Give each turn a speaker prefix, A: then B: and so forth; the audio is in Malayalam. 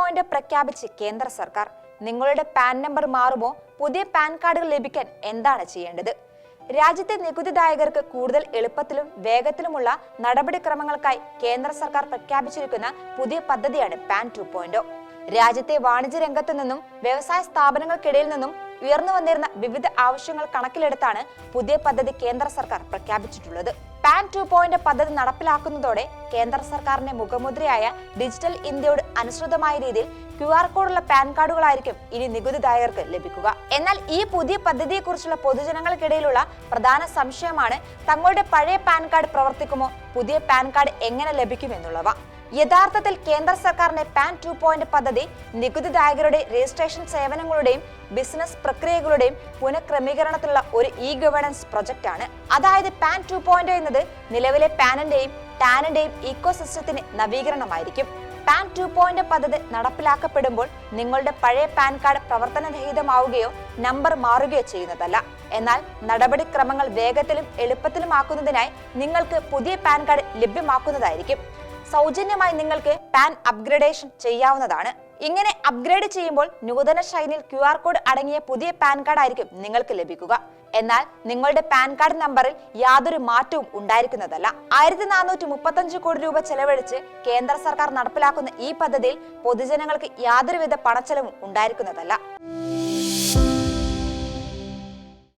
A: പോയിന്റ് പ്രഖ്യാപിച്ച് കേന്ദ്ര സർക്കാർ. നിങ്ങളുടെ പാൻ നമ്പർ മാറുമോ? പുതിയ പാൻ കാർഡുകൾ ലഭിക്കാൻ എന്താണ് ചെയ്യേണ്ടത്? രാജ്യത്തെ നികുതിദായകർക്ക് കൂടുതൽ എളുപ്പത്തിലും വേഗത്തിലുമുള്ള നടപടിക്രമങ്ങൾക്കായി കേന്ദ്ര സർക്കാർ പ്രഖ്യാപിച്ചിരിക്കുന്ന പുതിയ പദ്ധതിയാണ് പാൻ ടു പോയിന്റ്. രാജ്യത്തെ വാണിജ്യ രംഗത്തു നിന്നും വ്യവസായ സ്ഥാപനങ്ങൾക്കിടയിൽ നിന്നും ഉയർന്നു വന്നിരുന്ന വിവിധ ആവശ്യങ്ങൾ കണക്കിലെടുത്താണ് പുതിയ പദ്ധതി കേന്ദ്ര സർക്കാർ പ്രഖ്യാപിച്ചിട്ടുള്ളത്. പാൻ ടു പോയിന്റ് പദ്ധതി നടപ്പിലാക്കുന്നതോടെ കേന്ദ്ര സർക്കാരിന്റെ മുഖമുദ്രയായ ഡിജിറ്റൽ ഇന്ത്യയോട് അനുസൃതമായ രീതിയിൽ ക്യു ആർ കോഡുള്ള പാൻ കാർഡുകളായിരിക്കും ഇനി നികുതിദായകർക്ക് ലഭിക്കുക. എന്നാൽ ഈ പുതിയ പദ്ധതിയെക്കുറിച്ചുള്ള പൊതുജനങ്ങൾക്കിടയിലുള്ള പ്രധാന സംശയമാണ് തങ്ങളുടെ പഴയ പാൻ കാർഡ് പ്രവർത്തിക്കുമോ പുതിയ പാൻ കാർഡ് എങ്ങനെ ലഭിക്കുമെന്നുള്ളവ. യഥാർത്ഥത്തിൽ കേന്ദ്ര സർക്കാരിന്റെ പാൻ ടു പോയിന്റ് പദ്ധതി നികുതിദായകരുടെ രജിസ്ട്രേഷൻ സേവനങ്ങളുടെയും ബിസിനസ് പ്രക്രിയകളുടെയും പുനഃക്രമീകരണത്തിലുള്ള ഒരു ഇ ഗവേണൻസ് പ്രൊജക്ട് ആണ്. അതായത് പാൻ ടു പോയിന്റ് എന്നത് നിലവിലെ പാനിന്റെയും ടാനിന്റെയും ഇക്കോ സിസ്റ്റത്തിന് നവീകരണമായിരിക്കും. പാൻ ടു പോയിന്റ് പദ്ധതി നടപ്പിലാക്കപ്പെടുമ്പോൾ നിങ്ങളുടെ പഴയ പാൻ കാർഡ് പ്രവർത്തനരഹിതമാവുകയോ നമ്പർ മാറുകയോ ചെയ്യുന്നതല്ല. എന്നാൽ നടപടിക്രമങ്ങൾ വേഗത്തിലും എളുപ്പത്തിലുമാക്കുന്നതിനായി നിങ്ങൾക്ക് പുതിയ പാൻ കാർഡ് ലഭ്യമാക്കുന്നതായിരിക്കും. സൗജന്യമായി നിങ്ങൾക്ക് പാൻ അപ്ഗ്രേഡേഷൻ ചെയ്യാവുന്നതാണ്. ഇങ്ങനെ അപ്ഗ്രേഡ് ചെയ്യുമ്പോൾ നൂതന ശൈലിയിൽ ക്യു ആർ കോഡ് അടങ്ങിയ പുതിയ പാൻ കാർഡ് ആയിരിക്കും നിങ്ങൾക്ക് ലഭിക്കുക. എന്നാൽ നിങ്ങളുടെ പാൻ കാർഡ് നമ്പറിൽ യാതൊരു മാറ്റവും ഉണ്ടായിരിക്കുന്നതല്ല. ആയിരത്തി നാനൂറ്റി മുപ്പത്തഞ്ച് കോടി രൂപ ചെലവഴിച്ച് കേന്ദ്ര സർക്കാർ നടപ്പിലാക്കുന്ന ഈ പദ്ധതിയിൽ പൊതുജനങ്ങൾക്ക് യാതൊരുവിധ പണച്ചെലവും ഉണ്ടായിരിക്കുന്നതല്ല.